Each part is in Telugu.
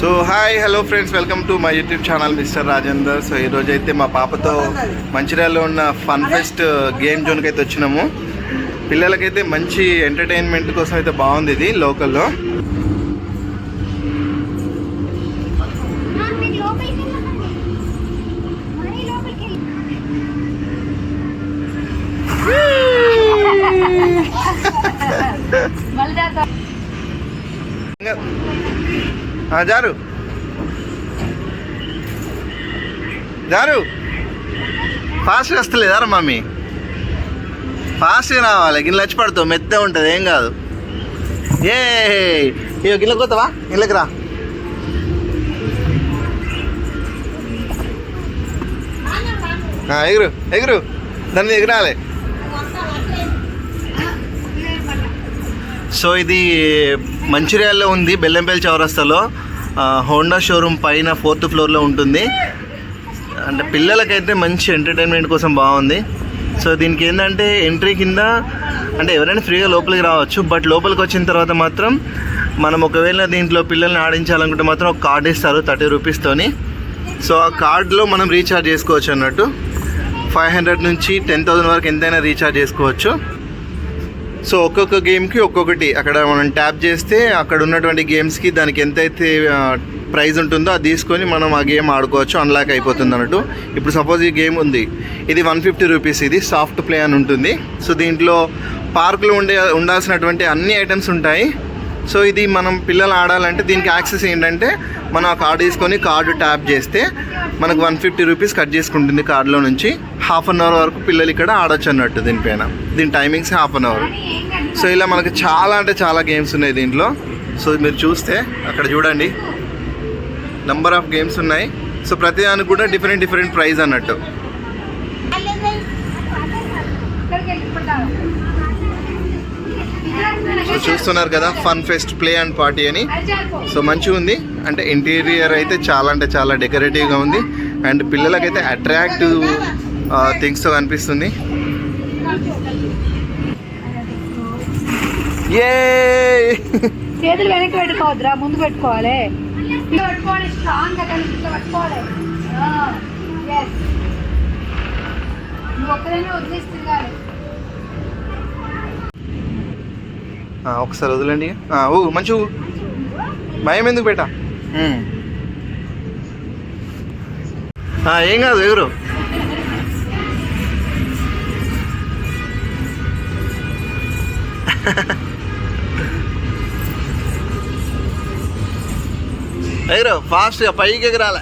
So hi hello friends welcome to my YouTube channel mister Rajender. So ఈరోజు అయితే మా పాపతో మంచిర్యాలలో ఉన్న ఫన్ ఫెస్ట్ గేమ్ జోన్కి అయితే వచ్చినాము. పిల్లలకైతే మంచి ఎంటర్టైన్మెంట్ కోసం అయితే బాగుంది ఇది లోకల్లో. మళ్ళీ జారు. జారు. ఫాస్ట్గా వస్తలేదారా మమ్మీ ఫాస్ట్గా రావాలి గిన్నె వచ్చి పడుతావు మెత్త ఉంటుంది ఏం కాదు. ఏ ఇక గిన్నెకి పోతావా గిన్నెకి రా. ఎగురు ఎగురు. దాన్ని మీద సో ఇది మంచిర్యాలలో ఉంది బెల్లంపల్లి చౌరస్తాలో. హోండా షోరూమ్ పైన ఫోర్త్ ఫ్లోర్లో ఉంటుంది. అంటే పిల్లలకైతే మంచి ఎంటర్టైన్మెంట్ కోసం బాగుంది. సో దీనికి ఏంటంటే ఎంట్రీ కింద అంటే ఎవరైనా ఫ్రీగా లోపలికి రావచ్చు బట్ లోపలికి వచ్చిన తర్వాత మాత్రం మనం ఒకవేళ దీంట్లో పిల్లల్ని ఆడించాలనుకుంటే మాత్రం ఒక కార్డ్ ఇస్తారు థర్టీ రూపీస్తోని సో ఆ కార్డులో మనం రీఛార్జ్ చేసుకోవచ్చు అన్నట్టు. ఫైవ్ హండ్రెడ్ నుంచి టెన్ థౌసండ్ వరకు ఎంతైనా రీఛార్జ్ చేసుకోవచ్చు. సో ఒక్కొక్క గేమ్కి ఒక్కొక్కటి. అక్కడ మనం ట్యాప్ చేస్తే అక్కడ ఉన్నటువంటి గేమ్స్కి దానికి ఎంతైతే ప్రైజ్ ఉంటుందో అది తీసుకొని మనం ఆ గేమ్ ఆడుకోవచ్చు అన్లాక్ అయిపోతుంది అన్నట్టు. ఇప్పుడు సపోజ్ ఈ గేమ్ ఉంది. ఇది వన్ ఫిఫ్టీ రూపీస్ ఇది సాఫ్ట్ ప్లే అని ఉంటుంది. సో దీంట్లో పార్కులో ఉండే ఉండాల్సినటువంటి అన్ని ఐటమ్స్ ఉంటాయి. సో ఇది మనం పిల్లలు ఆడాలంటే దీనికి యాక్సెస్ ఏంటంటే మనం ఆ కార్డు తీసుకొని కార్డు ట్యాప్ చేస్తే మనకు వన్ ఫిఫ్టీ రూపీస్ కట్ చేసుకుంటుంది కార్డులో నుంచి. హాఫ్ అన్ అవర్ వరకు పిల్లలు ఇక్కడ ఆడొచ్చు అన్నట్టు దీనిపైన. దీని timings half an hour so ఇలా మనకు చాలా అంటే చాలా గేమ్స్ ఉన్నాయి దీంట్లో. సో మీరు చూస్తే అక్కడ చూడండి. నంబర్ ఆఫ్ గేమ్స్ ఉన్నాయి. సో ప్రతి దానికి కూడా డిఫరెంట్ డిఫరెంట్ ప్రైజ్ అన్నట్టు. సో చూస్తున్నారు కదా fun fest play and party అని. సో మంచిగా ఉంది. అంటే ఇంటీరియర్ అయితే చాలా అంటే చాలా డెకరేటివ్గా ఉంది. అండ్ పిల్లలకైతే అట్రాక్టివ్ థింగ్స్తో కనిపిస్తుంది. ఏ చేతులు వెనక్కి పెట్టుకోవద్దురా ముందు పెట్టుకోవాలి. ఇట్లా పెట్టుకోవాలి స్ట్రాంగ్గా కలిసి ఇట్లా పట్టుకోవాలి. ఆ, yes. నువ్వు ఒక్కదైనా వదిలేసి ఒకసారి వదిలేండి. ఆ, ఊ మంచి. భయం ఎందుకు బేటా? ఏం కాదు ఎవరు ఎగరు ఫాస్ట్గా పైకి ఎగరాలి.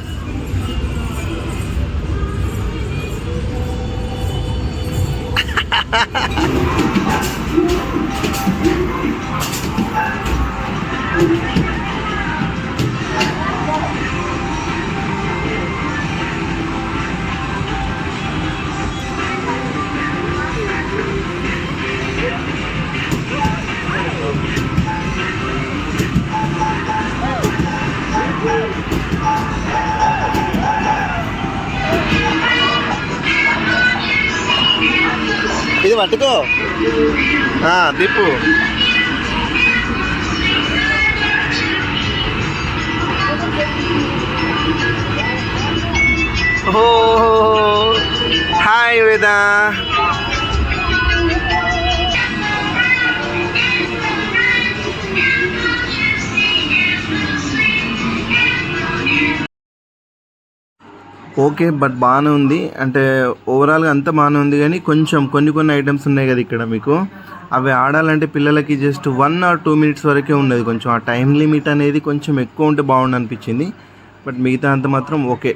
పట్టుకో ఆ, తిప్పు ఓ హాయ్ వేదా ఓకే బట్ బాగానే ఉంది. అంటే ఓవరాల్గా అంతా బాగానే ఉంది కానీ కొంచెం కొన్ని కొన్ని ఐటమ్స్ ఉన్నాయి కదా ఇక్కడ మీకు. అవి ఆడాలంటే పిల్లలకి just one or two minutes వరకే ఉండేది కొంచెం. ఆ టైం లిమిట్ అనేది కొంచెం ఎక్కువ ఉంటే బాగుండు అనిపించింది. బట్ మిగతా అంత మాత్రం ఓకే.